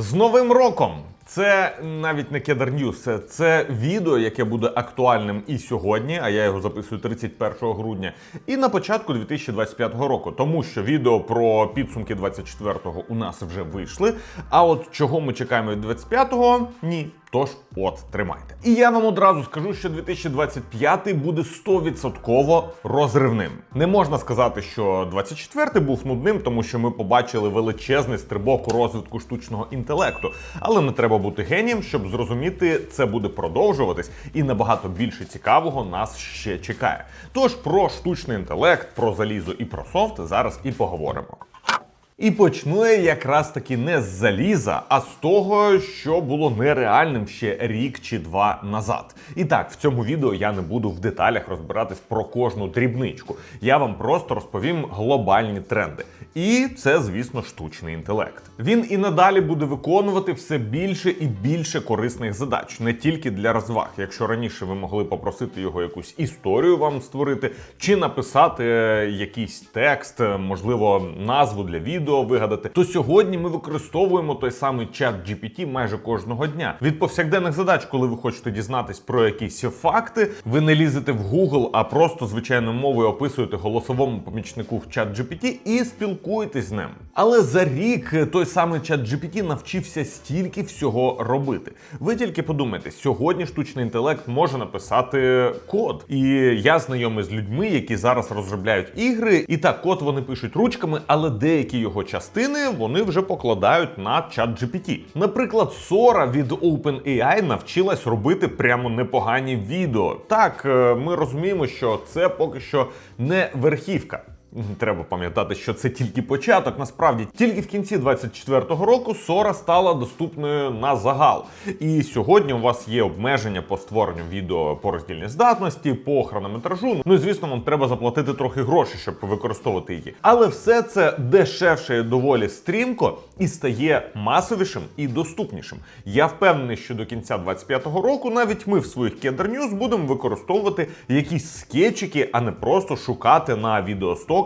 З Новим роком! Це навіть не Кедр Ньюс, це, відео, яке буде актуальним і сьогодні, а я його записую 31 грудня, і на початку 2025 року, тому що відео про підсумки 24-го у нас вже вийшли. А от чого ми чекаємо від 25-го? Ні. Тож, от, тримайте. І я вам одразу скажу, що 2025 буде 100% розривним. Не можна сказати, що 24 був нудним, тому що ми побачили величезний стрибок у розвитку штучного інтелекту. Але не треба бути генієм, щоб зрозуміти, це буде продовжуватись, і набагато більше цікавого нас ще чекає. Тож про штучний інтелект, про залізо і про софт зараз і поговоримо. І почну я якраз таки не з заліза, а з того, що було нереальним ще рік чи два назад. І так, в цьому відео я не буду в деталях розбиратись про кожну дрібничку. Я вам просто розповім глобальні тренди. І це, звісно, штучний інтелект. Він і надалі буде виконувати все більше і більше корисних задач, не тільки для розваг. Якщо раніше ви могли попросити його якусь історію вам створити, чи написати е, якийсь текст, е, можливо, назву для відео вигадати, то сьогодні ми використовуємо той самий чат GPT майже кожного дня. Від повсякденних задач, коли ви хочете дізнатись про якісь факти, ви не лізете в Google, а просто звичайною мовою описуєте голосовому помічнику в чат GPT і спілкуєтесь з ним. Але за рік той самий чат GPT навчився стільки всього робити. Ви тільки подумайте, сьогодні штучний інтелект може написати код. І я знайомий з людьми, які зараз розробляють ігри, і так код вони пишуть ручками, але деякі його частини вони вже покладають на чат GPT. Наприклад, Сора від OpenAI навчилась робити прямо непогані відео. Так, е, ми розуміємо, що це поки що не верхівка. Треба пам'ятати, що це тільки початок. Насправді, тільки в кінці 24-го року Сора стала доступною на загал. І сьогодні у вас є обмеження по створенню відео по роздільній здатності, по хронометражу. Ну і звісно, вам треба заплатити трохи грошей, щоб використовувати її. Але все це дешевше доволі стрімко і стає масовішим і доступнішим. Я впевнений, що до кінця 25-го року навіть ми в своїх Кедр News будемо використовувати якісь скетчики, а не просто шукати на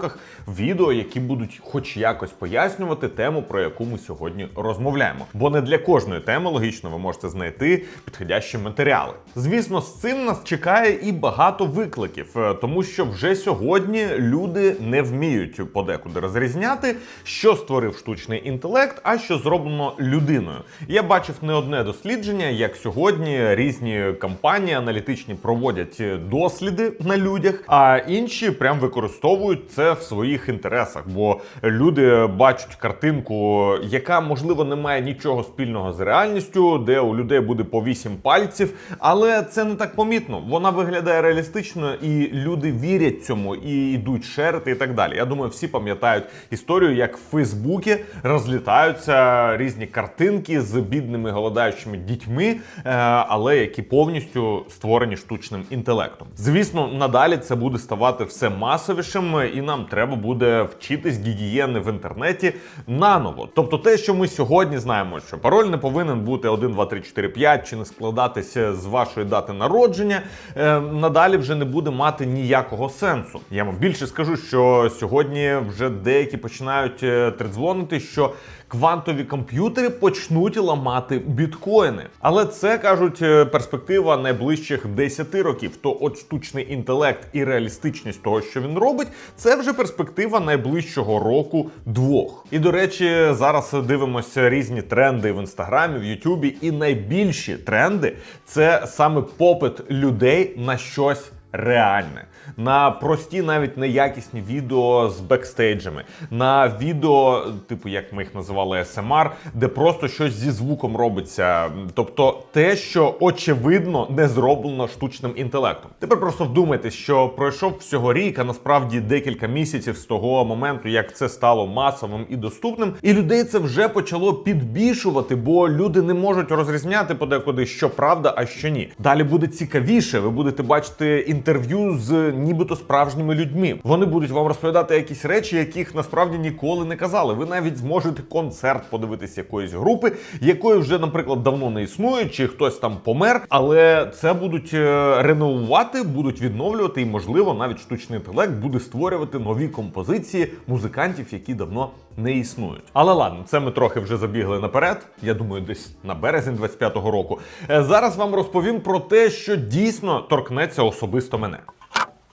відеостоках відео, які будуть хоч якось пояснювати тему, про яку ми сьогодні розмовляємо. Бо не для кожної теми логічно ви можете знайти підходящі матеріали. Звісно, з цим нас чекає і багато викликів, е, тому що вже сьогодні люди не вміють подекуди розрізняти, що створив штучний інтелект, а що зроблено людиною. Я бачив не одне дослідження, як сьогодні різні компанії аналітичні проводять досліди на людях, а інші прям використовують це в своїх інтересах, бо люди бачать картинку, яка можливо не має нічого спільного з реальністю, де у людей буде по вісім пальців, але це не так помітно. Вона виглядає реалістично, і люди вірять цьому і йдуть шерити і так далі. Я думаю, всі пам'ятають історію, як в Фейсбуці розлітаються різні картинки з бідними голодаючими дітьми, е, але які повністю створені штучним інтелектом. Звісно, надалі це буде ставати все масовішим, і нам треба буде вчитись гігієни в інтернеті наново. Тобто, те, що ми сьогодні знаємо, що пароль не повинен бути 1, 2, 3, 4, 5, чи не складатися з вашої дати народження, е, надалі вже не буде мати ніякого сенсу. Я вам більше скажу, що сьогодні вже деякі починають е, тридзвонити, що квантові комп'ютери почнуть ламати біткоїни. Але це кажуть е, перспектива найближчих 10 років. То от штучний інтелект і реалістичність того, що він робить, це вже перспектива найближчого року двох. І до речі, зараз дивимося різні тренди в інстаграмі, в Ютубі, і найбільші тренди це саме попит людей на щось реальне, на прості, навіть неякісні відео з бекстейджами, на відео, типу, як ми їх називали SMR, де просто щось зі звуком робиться. Тобто те, що очевидно не зроблено штучним інтелектом. Тепер просто вдумайтесь, що пройшов всього рік, а насправді декілька місяців з того моменту, як це стало масовим і доступним, і людей це вже почало підбішувати, бо люди не можуть розрізняти подекуди, що правда, а що ні. Далі буде цікавіше. Ви будете бачити інтерв'ю з нібито справжніми людьми. Вони будуть вам розповідати якісь речі, яких насправді ніколи не казали. Ви навіть зможете концерт подивитися якоїсь групи, якої вже, наприклад, давно не існує, чи хтось там помер, але це будуть е, реновувати, будуть відновлювати, і можливо навіть штучний інтелект буде створювати нові композиції музикантів, які давно не існують. Але ладно, це ми трохи вже забігли наперед. Я думаю, десь на березень 25-го року. Е, Зараз вам розповім про те, що дійсно торкнеться особисто мене.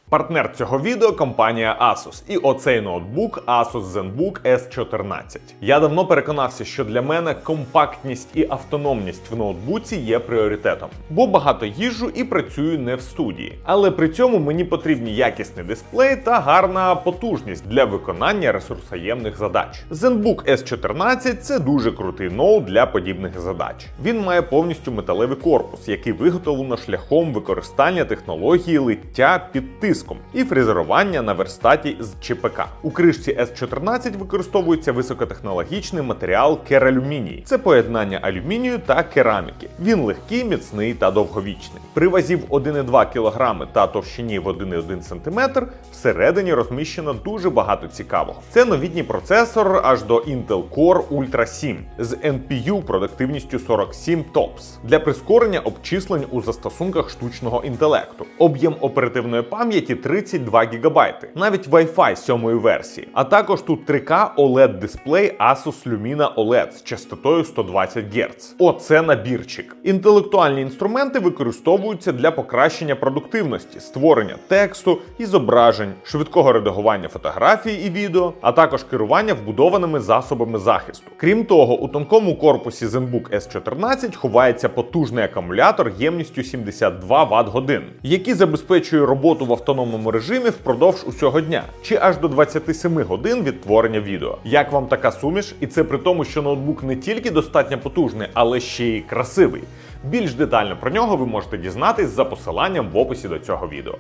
Партнер цього відео компанія Asus. І оцей ноутбук Asus ZenBook S14. Я давно переконався, що для мене компактність і автономність в ноутбуці є пріоритетом, бо багато їжджу і працюю не в студії. Але при цьому мені потрібні якісний дисплей та гарна потужність для виконання ресурсоємних задач. ZenBook S14 це дуже крутий ноут для подібних задач. Він має повністю металевий корпус, який виготовлено шляхом використання технології лиття під тиском і фрезерування на верстаті з ЧПК. У кришці S14 використовується високотехнологічний матеріал кералюміній. Це поєднання алюмінію та кераміки. Він легкий, міцний та довговічний. При вазі в 1,2 кг та товщині в 1,1 см всередині розміщено дуже багато цікавого. Це новітній процесор аж до Intel Core Ultra 7 з NPU продуктивністю 47 TOPS для прискорення обчислень у застосунках штучного інтелекту. Об'єм оперативної пам'яті 32 ГБ, навіть Wi-Fi 7 версії. А також тут 3К OLED дисплей Asus Lumina OLED з частотою 120 Гц. Оце набірчик. Інтелектуальні інструменти використовуються для покращення продуктивності, створення тексту і зображень, швидкого редагування фотографій і відео, а також керування вбудованими засобами захисту. Крім того, у тонкому корпусі ZenBook S14 ховається потужний акумулятор ємністю 72 Вт годин, який забезпечує роботу в автономному режимі впродовж усього дня, чи аж до 27 годин відтворення відео. Як вам така суміш? І це при тому, що ноутбук не тільки достатньо потужний, але ще й красивий. Більш детально про нього ви можете дізнатись за посиланням в описі до цього відео.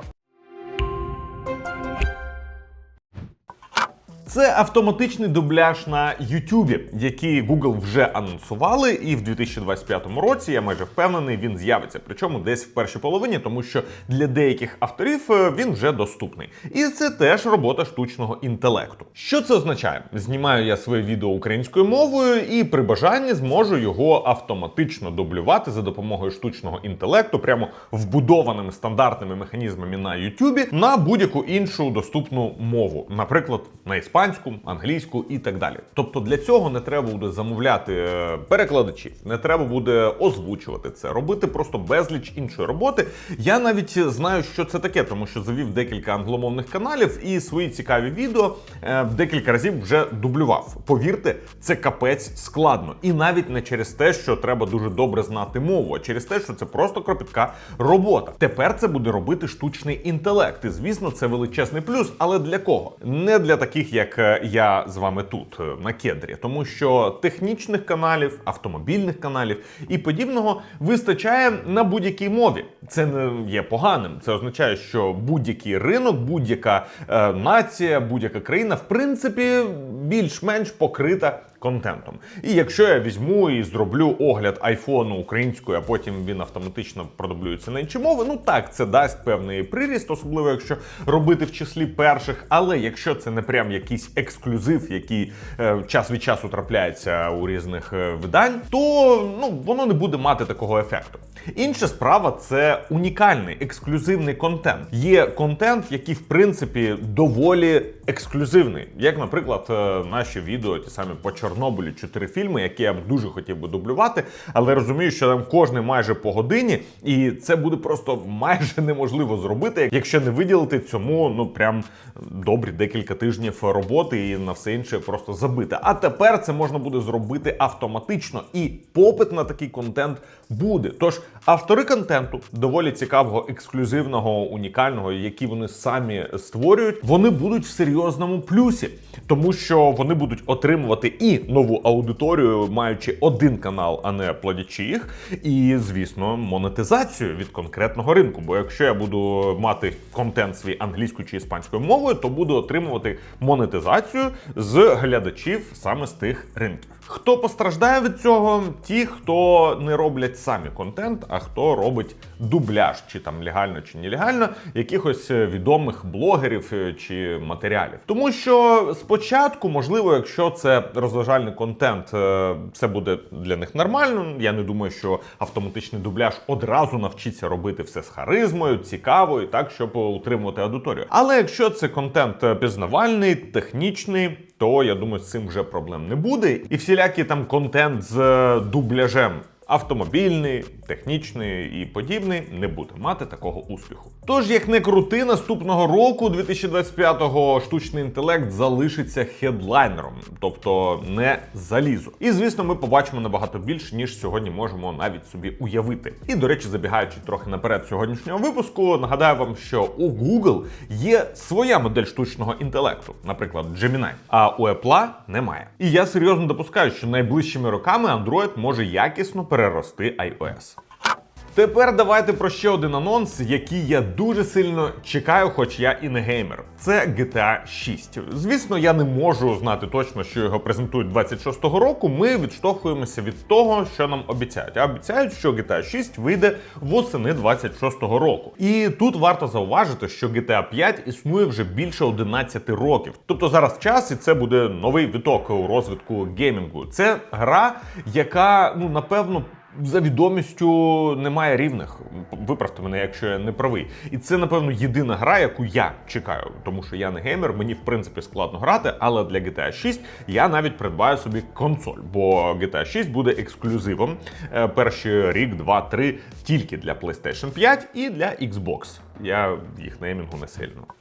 Це автоматичний дубляж на YouTube, який Google вже анонсували, і в 2025 році я майже впевнений, він з'явиться. Причому десь в першій половині, тому що для деяких авторів е, він вже доступний. І це теж робота штучного інтелекту. Що це означає? Знімаю я своє відео українською мовою, і при бажанні зможу його автоматично дублювати за допомогою штучного інтелекту, прямо вбудованими стандартними механізмами на YouTube на будь-яку іншу доступну мову, наприклад, на іспанську, англійську і так далі. Тобто для цього не треба буде замовляти е, перекладачів, не треба буде озвучувати це, робити просто безліч іншої роботи. Я навіть знаю, що це таке, тому що завів декілька англомовних каналів і свої цікаві відео е, декілька разів вже дублював. Повірте, це капець складно. І навіть не через те, що треба дуже добре знати мову, а через те, що це просто кропітка робота. Тепер це буде робити штучний інтелект. І звісно, це величезний плюс. Але для кого? Не для таких, як е, я з вами тут е, на кедрі, тому що технічних каналів, автомобільних каналів і подібного вистачає на будь-якій мові. Це не є поганим. Це означає, що будь-який ринок, будь-яка е, нація, будь-яка країна, в принципі, більш-менш покрита контентом. І якщо я візьму і зроблю огляд айфону українською, а потім він автоматично продублюється на інші мови, ну так, це дасть певний приріст, особливо якщо робити в числі перших. Але якщо це не прям якийсь ексклюзив, який е, час від часу трапляється у різних е, видань, то ну воно не буде мати такого ефекту. Інша справа це унікальний ексклюзивний контент. Є контент, який в принципі доволі ексклюзивний, як, наприклад, е, наші відео, ті самі по Чорнобилю, чотири фільми, які я б дуже хотів би дублювати, але розумію, що там кожний майже по годині, і це буде просто майже неможливо зробити, якщо не виділити цьому ну прям добрі декілька тижнів роботи і на все інше просто забити. А тепер це можна буде зробити автоматично, і попит на такий контент буде. Тож автори контенту доволі цікавого, ексклюзивного, унікального, які вони самі створюють, вони будуть в серйозному плюсі, тому що вони будуть отримувати і нову аудиторію, маючи один канал, а не плодячи їх, і звісно, монетизацію від конкретного ринку. Бо якщо я буду мати контент свій англійською чи іспанською мовою, то буду отримувати монетизацію з глядачів саме з тих ринків. Хто постраждає від цього? Ті, хто не роблять самі контент, а хто робить дубляж, чи там легально чи нелегально, якихось е, відомих блогерів е, чи матеріалів. Тому що спочатку, можливо, якщо це розважальний контент, це буде для них нормально. Я не думаю, що автоматичний дубляж одразу навчиться робити все з харизмою, цікаво і так, щоб утримувати аудиторію. Але якщо це контент е, пізнавальний, технічний, то я думаю, з цим вже проблем не буде. І всілякий там контент з дубляжем. Автомобільний, технічний і подібний не буде мати такого успіху. Тож, як не крути, наступного року, 2025-го, штучний інтелект залишиться хедлайнером, тобто не залізо. І звісно, ми побачимо набагато більше, ніж сьогодні можемо навіть собі уявити. І до речі, забігаючи трохи наперед сьогоднішнього випуску, нагадаю вам, що у Google є своя модель штучного інтелекту, наприклад, Gemini, а у Apple немає. І я серйозно допускаю, що найближчими роками Android може якісно перерости iOS. Тепер давайте про ще один анонс, який я дуже сильно чекаю, хоч я і не геймер. Це GTA 6. Звісно, я не можу знати точно, що його презентують 26-го року. Ми відштовхуємося від того, що нам обіцяють. А обіцяють, що GTA 6 вийде восени 26-го року. І тут варто зауважити, що GTA 5 існує вже більше 11 років. Тобто зараз час, і це буде новий віток у розвитку геймінгу. Це гра, яка ну напевно за відомістю немає рівних. Виправте мене, якщо я не правий. І це, напевно, єдина гра, яку я чекаю, тому що я не геймер, мені в принципі складно грати, але для GTA 6 я навіть придбаю собі консоль, бо GTA 6 буде ексклюзивом е, перші рік, два, три тільки для PlayStation 5 і для Xbox. Я їх неймінгу не сильно.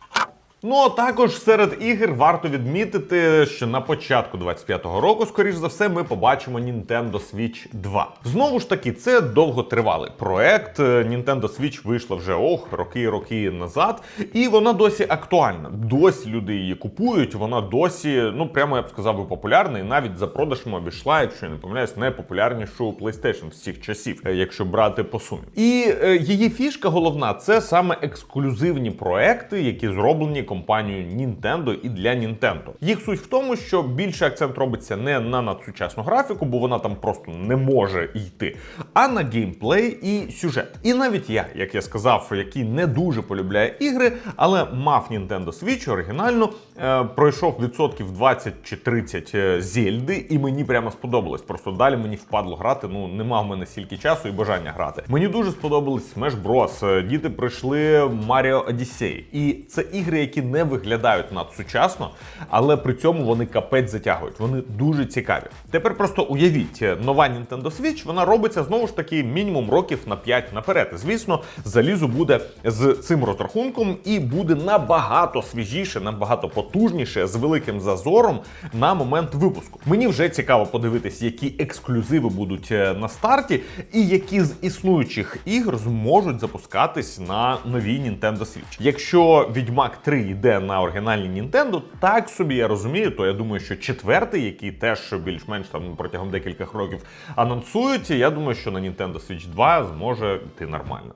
Ну а також серед ігор варто відмітити, що на початку 25-го року, скоріш за все, ми побачимо Nintendo Switch 2. Знову ж таки, це довготривалий проект. Nintendo Switch вийшла вже ох, роки і роки назад, і вона досі актуальна. Досі люди її купують. Вона досі, ну прямо я б сказав, би популярна, і навіть за продажем обійшла, якщо я не помиляюсь, найпопулярнішу PlayStation всіх часів, е, якщо брати по сумі. І е, її фішка головна це саме ексклюзивні проекти, які зроблені компанією Nintendo і для Nintendo. Їх суть в тому, що більше акцент робиться не на надсучасну графіку, бо вона там просто не може йти, а на геймплей і сюжет. І навіть я, як я сказав, який не дуже полюбляє ігри, але мав Nintendo Switch оригінально, е, пройшов відсотків 20 чи 30 е, зельди, і мені прямо сподобалось. Просто далі мені впадло грати. Ну нема в мене стільки часу і бажання грати. Мені дуже сподобались Smash Bros. Е, Діти пройшли Mario Odyssey. І це ігри, які не виглядають надсучасно, але при цьому вони капець затягують. Вони дуже цікаві. Тепер просто уявіть, е, нова Nintendo Switch, вона робиться знову ж таки мінімум років на 5 наперед. Звісно, залізо буде з цим розрахунком і буде набагато свіжіше, набагато потужніше, з великим зазором на момент випуску. Мені вже цікаво подивитись, які ексклюзиви будуть е, на старті, і які з існуючих ігр зможуть запускатись на новій Nintendo Switch. Якщо Відьмак 3 йде на оригінальній Nintendo, так собі я розумію, то я думаю, що четвертий, який теж більш-менш там протягом декількох років анонсують, я думаю, що на Nintendo Switch 2 зможе йти нормально.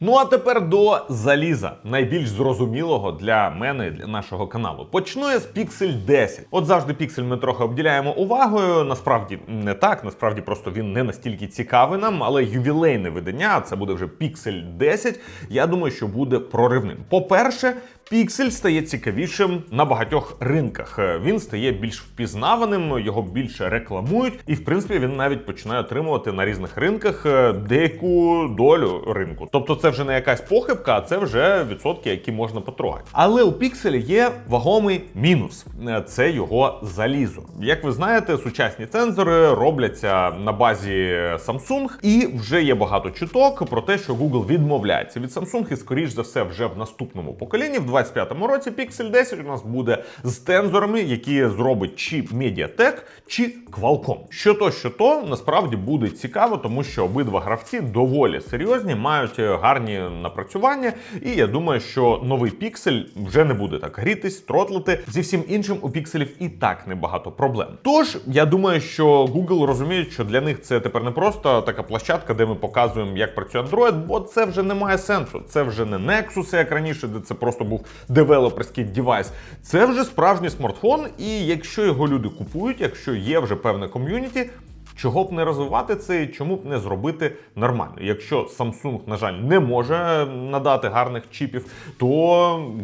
Ну а тепер до заліза, найбільш зрозумілого для мене і для нашого каналу. Почну я з Pixel 10. От завжди Pixel ми трохи обділяємо увагою. Насправді не так, насправді просто він не настільки цікавий нам, але ювілейне видання, це буде вже Pixel 10. Я думаю, що буде проривним. По-перше, Pixel стає цікавішим на багатьох ринках. Він стає більш впізнаваним, його більше рекламують, і в принципі він навіть починає отримувати на різних ринках е, деяку долю ринку. Тобто, це вже не якась похибка, а це вже відсотки, які можна потрогати. Але у Pixel є вагомий мінус Е, це його залізо. Як ви знаєте, сучасні цензори робляться на базі Samsung, і вже є багато чуток про те, що Google відмовляється від Samsung, і скоріш за все, вже в наступному поколінні, в 25-му році, Pixel 10 у нас буде з тензорами, які зробить чи Mediatek, чи Qualcomm. Що то, що то насправді буде цікаво, тому що обидва гравці доволі серйозні, мають гарні напрацювання. І я думаю, що новий Pixel вже не буде так грітись, тротлити. Зі всім іншим у пікселів і так небагато проблем. Тож я думаю, що Google розуміють, що для них це тепер не просто така площадка, де ми показуємо, як працює Android, бо це вже не має сенсу. Це вже не Nexus, як раніше, де це просто був девелоперський девайс. Це вже справжній смартфон, і якщо його люди купують, якщо є вже певне ком'юніті. Чого б не розвивати це, і чому б не зробити нормально? Якщо Samsung, на жаль, не може надати гарних чіпів, то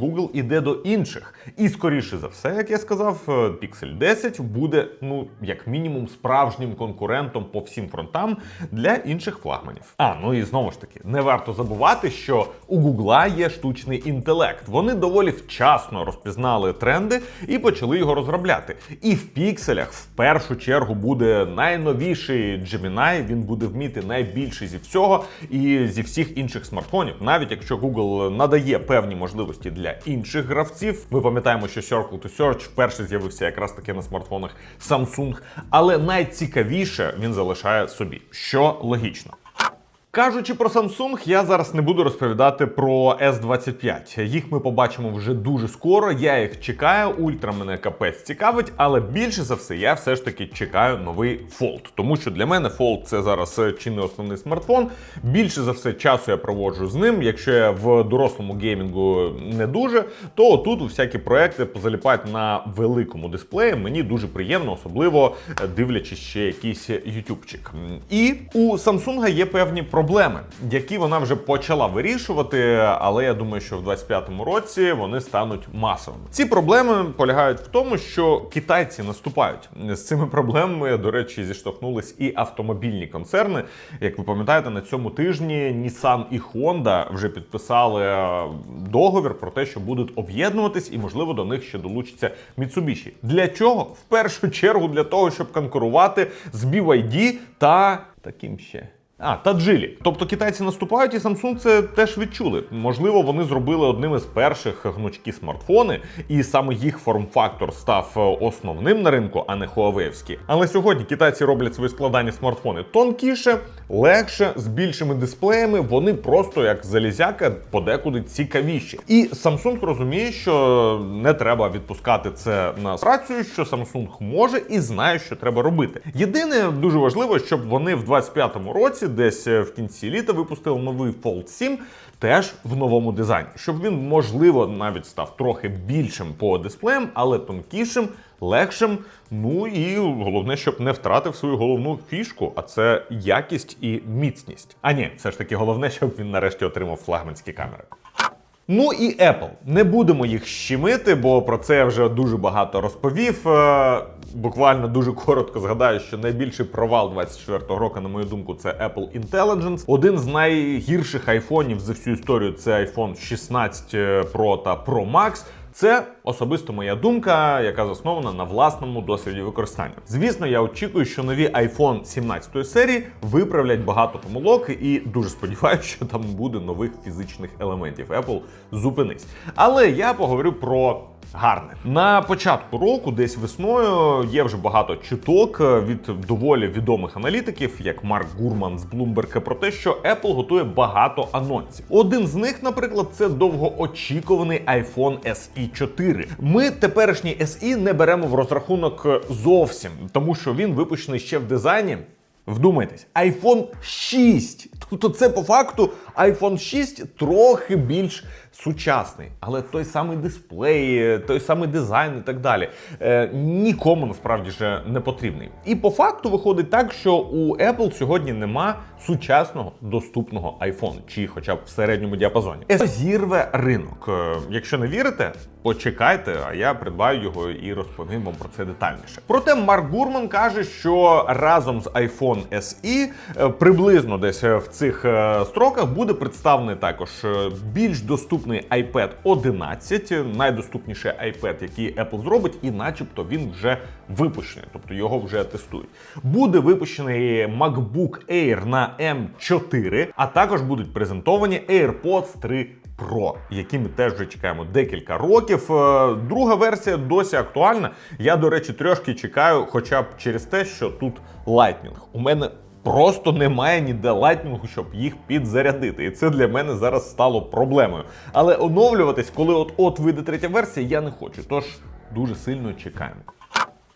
Google іде до інших. І скоріше за все, як я сказав, е, Pixel 10 буде, ну як мінімум, справжнім конкурентом по всім фронтам для інших флагманів. А ну і знову ж таки, не варто забувати, що у Google є штучний інтелект. Вони доволі вчасно розпізнали тренди і почали його розробляти. І в пікселях в першу чергу буде найновіший Gemini, Він буде вміти найбільше зі всього і зі всіх інших смартфонів. Навіть якщо Google надає певні можливості для інших гравців. Ми пам'ятаємо, що Circle to Search вперше з'явився якраз таки на смартфонах Samsung. Але найцікавіше він залишає собі, що логічно. Кажучи про Samsung, я зараз не буду розповідати про S25. Їх ми побачимо вже дуже скоро. Я їх чекаю. Ультра мене капець цікавить, але більше за все я все ж таки чекаю новий Fold. Тому що для мене Fold це зараз е, чи не основний смартфон. Більше за все часу я проводжу з ним. Якщо я в дорослому геймінгу не дуже, то тут всякі проекти позаліпають на великому дисплеї. Мені дуже приємно, особливо е, дивлячись ще якийсь ютубчик. І у Samsung є певні проблеми проблеми, які вона вже почала вирішувати, але я думаю, що в 25-му році вони стануть масовими. Ці проблеми полягають в тому, що китайці наступають з цими проблемами. До речі, зіштовхнулись і автомобільні концерни. Як ви пам'ятаєте, на цьому тижні Nissan і Honda вже підписали е, договір про те, що будуть об'єднуватись, і можливо до них ще долучиться Mitsubishi. Для чого? В першу чергу для того, щоб конкурувати з BYD та таким ще. А, та джилі. Тобто китайці наступають, і Samsung це теж відчули. Можливо, вони зробили одним із перших гнучкі смартфони, і саме їх форм-фактор став основним на ринку, а не Huawei-вський. Але сьогодні китайці роблять свої складані смартфони тонкіше, легше, з більшими дисплеями. Вони просто як залізяка подекуди цікавіші. І Samsung розуміє, що не треба відпускати це на працю, що Samsung може і знає, що треба робити. Єдине дуже важливо, щоб вони в 25-му році десь е, в кінці літа випустили новий Fold 7, теж в новому дизайні, щоб він, можливо, навіть став трохи більшим по дисплеям, але тонкішим, легшим. Ну і головне, щоб не втратив свою головну фішку, а це якість і міцність. А ні, все ж таки головне, щоб він нарешті отримав флагманські камери. Ну і Apple. Не будемо їх щемити, бо про це я вже дуже багато розповів. Е, буквально дуже коротко згадаю, що найбільший провал 24-го року, на мою думку, це Apple Intelligence. Один з найгірших айфонів за всю історію це iPhone 16 Pro та Pro Max. Це особисто моя думка, яка заснована на власному досвіді використання. Звісно, я очікую, що нові iPhone 17 серії виправлять багато помилок, і дуже сподіваюся, що там буде нових фізичних елементів. Apple зупинись. Але я поговорю про гарне. На початку року, десь весною, є вже багато чуток від доволі відомих аналітиків, як Марк Гурман з Bloomberg, про те, що Apple готує багато анонсів. Один з них, наприклад, це довгоочікуваний iPhone SE 4. Ми теперішній SE не беремо в розрахунок зовсім, тому що він випущений ще в дизайні. Вдумайтесь, iPhone 6. Тобто, це по факту iPhone 6 трохи більш сучасний, але той самий дисплей, той самий дизайн і так далі. Е, Нікому насправді же не потрібний. І по факту виходить так, що у Apple сьогодні нема сучасного доступного iPhone, чи хоча б в середньому діапазоні. Це зірве ринок. Е, Якщо не вірите, почекайте, а я придбаю його і розповім вам про це детальніше. Проте Марк Гурман каже, що разом з iPhone SE е, приблизно десь в цих е, строках буде представлений також більш доступний iPad 11, найдоступніший iPad, який Apple зробить, і начебто він вже випущений, тобто його вже тестують. Буде випущений MacBook Air на M4, а також будуть презентовані AirPods 3 Pro, які ми теж вже чекаємо декілька років. Е, друга версія досі актуальна. Я, до речі, трошки чекаю, хоча б через те, що тут Lightning. У мене Просто немає ніде лайтнінгу, щоб їх підзарядити. І це для мене зараз стало проблемою. Але оновлюватись, коли от-от вийде третя версія, я не хочу. Тож дуже сильно чекаємо.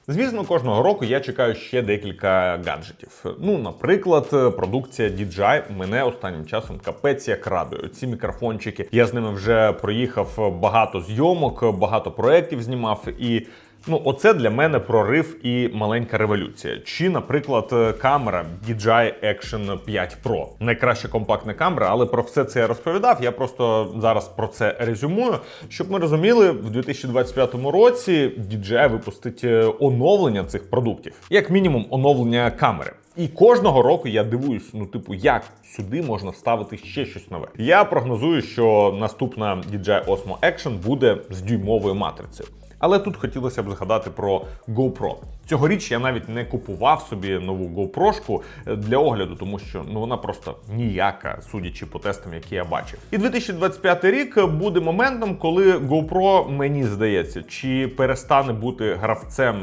Звісно, кожного року я чекаю ще декілька гаджетів. Ну, наприклад, продукція DJI мене останнім часом капець як радує. Ці мікрофончики. Я з ними вже проїхав багато зйомок, багато проєктів знімав і. Ну, оце для мене прорив і маленька революція. Чи, наприклад, е, камера DJI Action 5 Pro. Найкраща компактна камера, але про все це я розповідав. Я просто зараз про це резюмую. Щоб ми розуміли, в 2025 році DJI випустить е, оновлення цих продуктів, як мінімум, оновлення камери. І кожного року я дивуюсь, ну типу, як сюди можна вставити ще щось нове. Я прогнозую, що наступна DJI Osmo Action буде з дюймовою матрицею. Але тут хотілося б згадати про GoPro. Цьогоріч я навіть не купував собі нову GoPro-шку для огляду, тому що ну вона просто ніяка, судячи по тестам, які я бачив. І 2025 рік буде моментом, коли GoPro, мені здається, чи перестане бути гравцем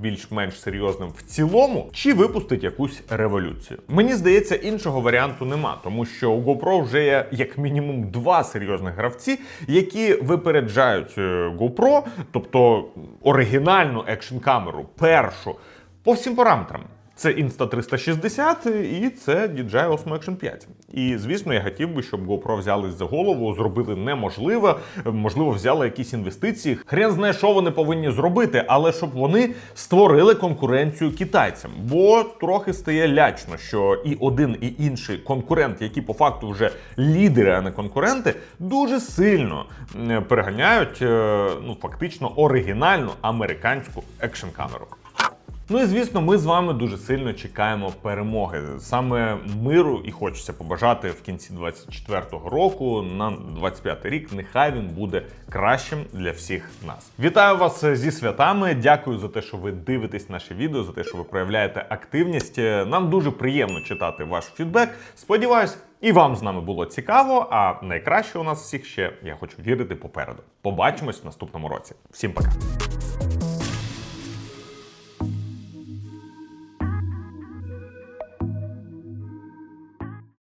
більш-менш серйозним в цілому, чи випустить якусь революцію. Мені здається, іншого варіанту нема, тому що у GoPro вже є як мінімум два серйозних гравці, які випереджають е, GoPro, тобто оригінальну екшн камеру, першу по всім параметрам. Це Insta360 і це DJI Osmo Action 5. І звісно, я хотів би, щоб GoPro взялись за голову, зробили неможливе, можливо, взяли якісь інвестиції. Хрен знає, що вони повинні зробити, але щоб вони створили конкуренцію китайцям. Бо трохи стає лячно, що і один, і інший конкурент, які по факту вже лідери, а не конкуренти, дуже сильно переганяють е, ну фактично оригінальну американську екшн камеру. Ну і звісно, ми з вами дуже сильно чекаємо перемоги. Саме миру і хочеться побажати в кінці 24-го року на 25-й рік. Нехай він буде кращим для всіх нас. Вітаю вас зі святами. Дякую за те, що ви дивитесь наші відео, за те, що ви проявляєте активність. Нам дуже приємно читати ваш фідбек. Сподіваюсь, і вам з нами було цікаво. А найкраще у нас всіх ще я хочу вірити попереду. Побачимось в наступному році. Всім пока.